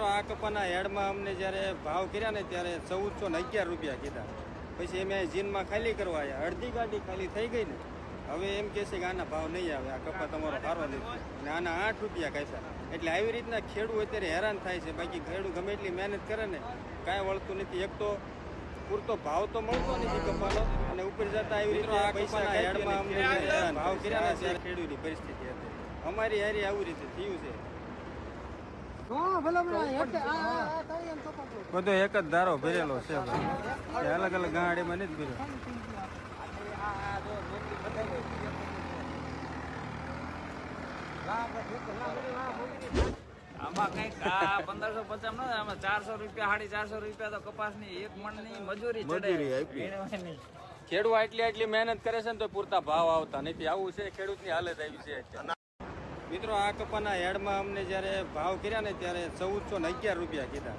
મિત્રો આ કપાના હેડમાં અમને જ્યારે ભાવ કર્યા ને ત્યારે ચૌદસો ને અગિયાર રૂપિયા કીધા. પછી અમે જીનમાં ખાલી કરવા આવ્યા અડધી ગાડી ખાલી થઈ ગઈ ને. હવે એમ કહે છે કે આના ભાવ નહીં આવે. આ કપા તમારો સારો નથી. અને આના આઠ રૂપિયા કાપ્યા. એટલે આવી રીતના ખેડૂત અત્યારે હેરાન થાય છે. બાકી ખેડૂત ગમે એટલી મહેનત કરે ને કાંઈ વળતું નથી. એક તો પૂરતો ભાવ તો મળતો નથી કપાનો અને ઉપર જતા આવી રીતે પૈસા હેડમાં અમને ભાવ કર્યા ને ત્યારે ખેડૂતની પરિસ્થિતિ હતી. અમારી હારી આવી રીતે થયું છે. બધો એક જ ધારો ભરેલો છે અલગ અલગ ગાડીમાં નથી ભર્યો. આમાં કંઈક આ પંદરસો પચાસ નો આમાં ચારસો રૂપિયા સાડી ચારસો રૂપિયા તો કપાસની એક મણની મજૂરી ખેડૂત આટલી આટલી મહેનત કરે છે ને તો પૂરતા ભાવ આવતા નથી. આવું છે ખેડૂતની હાલત આવી છે. મિત્રો, આ કપાના હેડમાં અમને જ્યારે ભાવ કર્યા ને ત્યારે ચૌદસો ને અગિયાર રૂપિયા કીધા.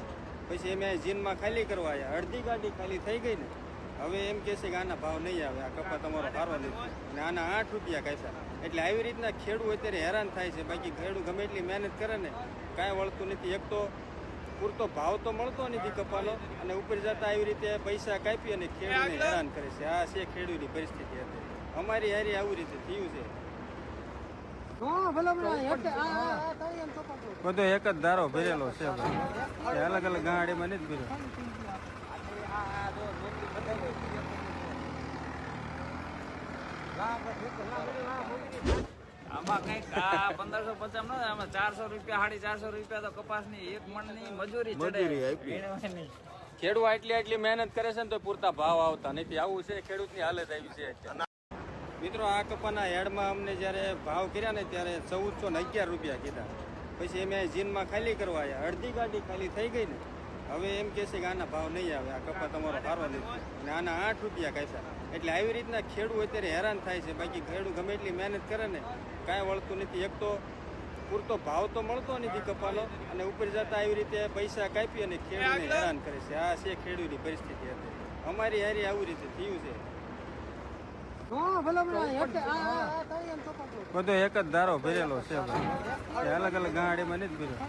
પછી અમે જીનમાં ખાલી કરવા આવ્યા અડધી ગાડી ખાલી થઈ ગઈ ને. હવે એમ કહે છે કે આના ભાવ નહીં આવે. આ કપા તમારો સારો નથી. અને આના આઠ રૂપિયા કાપ્યા. એટલે આવી રીતના ખેડૂત અત્યારે હેરાન થાય છે. બાકી ખેડૂત ગમે એટલી મહેનત કરે ને, કાંઈ વળતું નથી. એક તો પૂરતો ભાવ તો મળતો નથી કપાનો અને ઉપર જતા આવી રીતે પૈસા કાપી અને ખેડૂતને હેરાન કરે છે. આ છે ખેડૂતની પરિસ્થિતિ હતી અમારી હારી આવી રીતે થયું છે. બધો એક જ ધારો ભરેલો છે ભાઈ. અલગ અલગ ગાડીમાં નથી ભર્યો. આમાં કંઈક આ પંદરસો પચાસ નો આમાં ચારસો રૂપિયા સાડી ચારસો રૂપિયા તો કપાસની એક મણની મજૂરી ચડે. ખેડૂત આટલી આટલી મહેનત કરે છે ને તો પૂરતા ભાવ આવતા નથી. આવું છે ખેડૂતની હાલત આવી છે અત્યારે. મિત્રો, આ કપાના હેડમાં અમને જ્યારે ભાવ કર્યા ને ત્યારે ચૌદસો ને અગિયાર રૂપિયા કીધા. પછી અમે જીનમાં ખાલી કરવા આવ્યા અડધી ગાડી ખાલી થઈ ગઈ ને. હવે એમ કહે છે કે આના ભાવ નહીં આવે. આ કપા તમારો સારો નથી. અને આના આઠ રૂપિયા કાપ્યા. એટલે આવી રીતના ખેડૂત અત્યારે હેરાન થાય છે. બાકી ખેડૂત ગમે એટલી મહેનત કરે ને, કાંઈ વળતું નથી. એક તો પૂરતો ભાવ તો મળતો નથી કપાનો અને ઉપર જતા આવી રીતે પૈસા કાપી અને ખેડૂતને હેરાન કરે છે. આ છે ખેડૂતની પરિસ્થિતિ હતી અમારી હારી આવી રીતે થયું છે. બધો એક જ ધારો ભરેલો છે અલગ અલગ ગાડીમાં નથી ભર્યો.